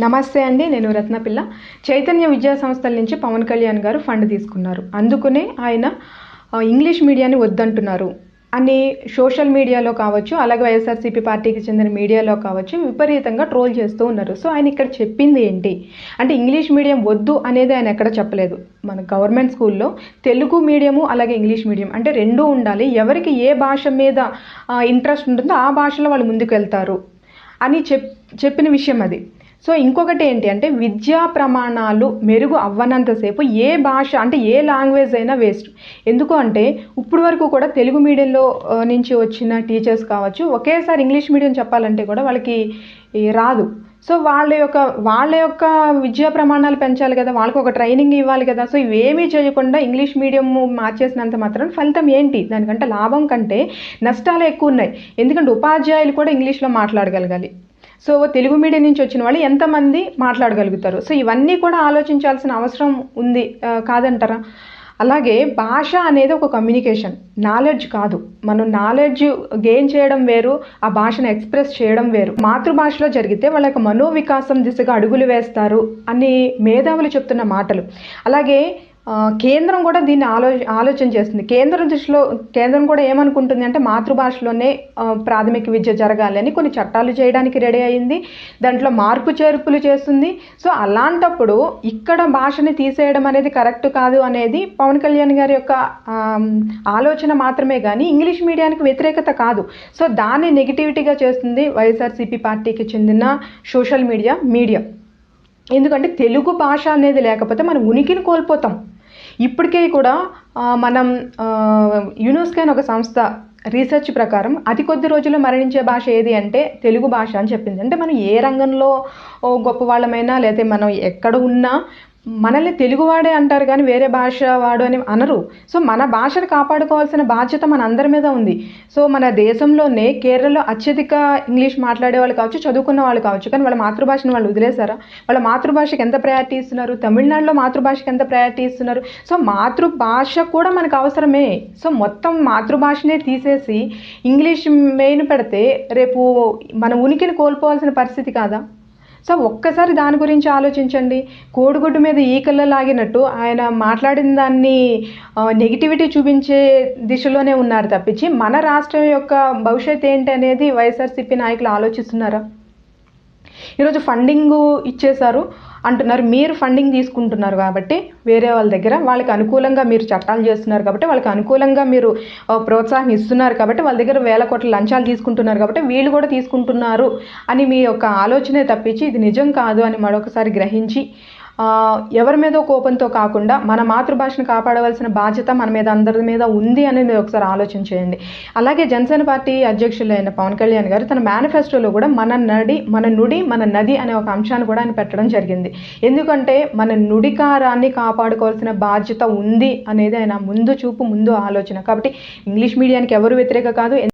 నమస్తే అండి నేను రత్నపిల్ల. చైతన్య విద్యా సంస్థల నుంచి పవన్ కళ్యాణ్ గారు ఫండ్ తీసుకున్నారు. అందుకునే ఆయన ఇంగ్లీష్ మీడియాని వద్దంటున్నారు. అని సోషల్ మీడియాలో కావచ్చు అలాగే వైఎస్ఆర్సీపీ పార్టీకి చెందిన మీడియాలో కావచ్చు విపరీతంగా ట్రోల్ చేస్తూ ఉన్నారు. సో ఆయన ఇక్కడ చెప్పింది ఏంటి? అంటే ఇంగ్లీష్ మీడియం వద్దు అనేది ఆయన ఎక్కడ చెప్పలేదు. మన గవర్నమెంట్ స్కూల్లో తెలుగు మీడియము అలాగే ఇంగ్లీష్ మీడియం అంటే రెండూ ఉండాలి. ఎవరికి ఏ భాష మీద ఇంట్రెస్ట్ ఉంటుందో ఆ భాషలో వాళ్ళు ముందుకు వెళ్తారు అని చెప్ చెప్పిన విషయం అది. సో ఇంకొకటి ఏంటి అంటే విద్యా ప్రమాణాలు మెరుగు అవ్వనంతసేపు ఏ భాష అంటే ఏ లాంగ్వేజ్ అయినా వేస్ట్. ఎందుకు అంటే ఇప్పుడు వరకు కూడా తెలుగు మీడియంలో నుంచి వచ్చిన టీచర్స్ కావచ్చు ఒకేసారి ఇంగ్లీష్ మీడియం చెప్పాలంటే కూడా వాళ్ళకి రాదు. సో వాళ్ళ యొక్క వాళ్ళ యొక్క విద్యా ప్రమాణాలు పెంచాలి కదా వాళ్ళకి ఒక ట్రైనింగ్ ఇవ్వాలి కదా సో ఇవేమీ చేయకుండా ఇంగ్లీష్ మీడియం మార్చేసినంత మాత్రం ఫలితం ఏంటి? దానికంటే లాభం కంటే నష్టాలు ఎక్కువ ఉన్నాయి. ఎందుకంటే ఉపాధ్యాయులు కూడా ఇంగ్లీష్లో మాట్లాడగలగాలి. సో తెలుగు మీడియం నుంచి వచ్చిన వాళ్ళు ఎంతమంది మాట్లాడగలుగుతారు? సో ఇవన్నీ కూడా ఆలోచించాల్సిన అవసరం ఉంది కాదంటారా? అలాగే భాష అనేది ఒక కమ్యూనికేషన్ నాలెడ్జ్ కాదు. మనం నాలెడ్జ్ గెయిన్ చేయడం వేరు ఆ భాషను ఎక్స్ప్రెస్ చేయడం వేరు. మాతృభాషలో జరిగితే వాళ్ళ యొక్క మనోవికాసం దిశగా అడుగులు వేస్తారు అని మేధావులు చెప్తున్న మాటలు. అలాగే కేంద్రం కూడా దీన్ని ఆలో ఆలోచన చేస్తుంది. కేంద్రం దృష్టిలో కేంద్రం కూడా ఏమనుకుంటుంది అంటే మాతృభాషలోనే ప్రాథమిక విద్య జరగాలి అని కొన్ని చట్టాలు చేయడానికి రెడీ అయింది. దాంట్లో మార్పు చేర్పులు చేస్తుంది. సో అలాంటప్పుడు ఇక్కడ భాషని తీసేయడం అనేది కరెక్ట్ కాదు అనేది పవన్ కళ్యాణ్ గారి యొక్క ఆలోచన మాత్రమే కానీ ఇంగ్లీష్ మీడియానికి వ్యతిరేకత కాదు. సో దాన్ని నెగిటివిటీగా చేస్తుంది వైఎస్ఆర్సీపీ పార్టీకి చెందిన సోషల్ మీడియా మీడియా. ఎందుకంటే తెలుగు భాష అనేది లేకపోతే మనం ఉనికిని కోల్పోతాం. ఇప్పటికే కూడా మనం యునెస్కో అని ఒక సంస్థ రీసెర్చ్ ప్రకారం అతి కొద్ది రోజుల్లో మరణించే భాష ఏది అంటే తెలుగు భాష అని చెప్పింది. అంటే మనం ఏ రంగంలో గొప్ప వాళ్ళమైనా లేకపోతే మనం ఎక్కడ ఉన్నా మనల్ని తెలుగువాడే అంటారు కానీ వేరే భాష వాడు అని అనరు. సో మన భాషను కాపాడుకోవాల్సిన బాధ్యత మన అందరి మీద ఉంది. సో మన దేశంలోనే కేరళలో అత్యధిక ఇంగ్లీష్ మాట్లాడే వాళ్ళు కావచ్చు చదువుకున్న వాళ్ళు కావచ్చు కానీ వాళ్ళ మాతృభాషను వాళ్ళు వదిలేశారా? వాళ్ళ మాతృభాషకి ఎంత ప్రయారిటీ ఇస్తున్నారు? తమిళనాడులో మాతృభాషకి ఎంత ప్రయారిటీ ఇస్తున్నారు? సో మాతృభాష కూడా మనకు అవసరమే. సో మొత్తం మాతృభాషనే తీసేసి ఇంగ్లీష్ మెయిన్ పెడితే రేపు మన ఉనికిని కోల్పోవాల్సిన పరిస్థితి కాదా? సో ఒక్కసారి దాని గురించి ఆలోచించండి. కోడిగుడ్డు మీద ఈకల్లో లాగినట్టు ఆయన మాట్లాడిన దాన్ని నెగిటివిటీ చూపించే దిశలోనే ఉన్నారు తప్పించి మన రాష్ట్రం యొక్క భవిష్యత్ ఏంటి అనేది వైఎస్ఆర్సీపీ నాయకులు ఆలోచిస్తున్నారా? ఈరోజు ఫండింగ్ ఇచ్చేశారు అంటున్నారు. మీరు ఫండింగ్ తీసుకుంటున్నారు కాబట్టి వేరే వాళ్ళ దగ్గర వాళ్ళకి అనుకూలంగా మీరు చట్టాలు చేస్తున్నారు కాబట్టి వాళ్ళకి అనుకూలంగా మీరు ప్రోత్సాహం ఇస్తున్నారు కాబట్టి వాళ్ళ దగ్గర వేల కోట్ల లంచాలు తీసుకుంటున్నారు కాబట్టి వీళ్ళు కూడా తీసుకుంటున్నారు అని మీ యొక్క ఆలోచనే తప్పించి ఇది నిజం కాదు అని మరొకసారి గ్రహించి ఎవరి మీద కోపంతో కాకుండా మన మాతృభాషను కాపాడవలసిన బాధ్యత మన మీద అందరి మీద ఉంది అనేది ఒకసారి ఆలోచన చేయండి. అలాగే జనసేన పార్టీ అధ్యక్షులైన పవన్ కళ్యాణ్ గారు తన మేనిఫెస్టోలో కూడా మన నడి మన నుడి మన నది అనే ఒక అంశాన్ని కూడా ఆయన పెట్టడం జరిగింది. ఎందుకంటే మన నుడికారాన్ని కాపాడుకోవాల్సిన బాధ్యత ఉంది అనేది ఆయన ముందు చూపు ముందు ఆలోచన. కాబట్టి ఇంగ్లీష్ మీడియానికి ఎవరు వ్యతిరేక కాదు.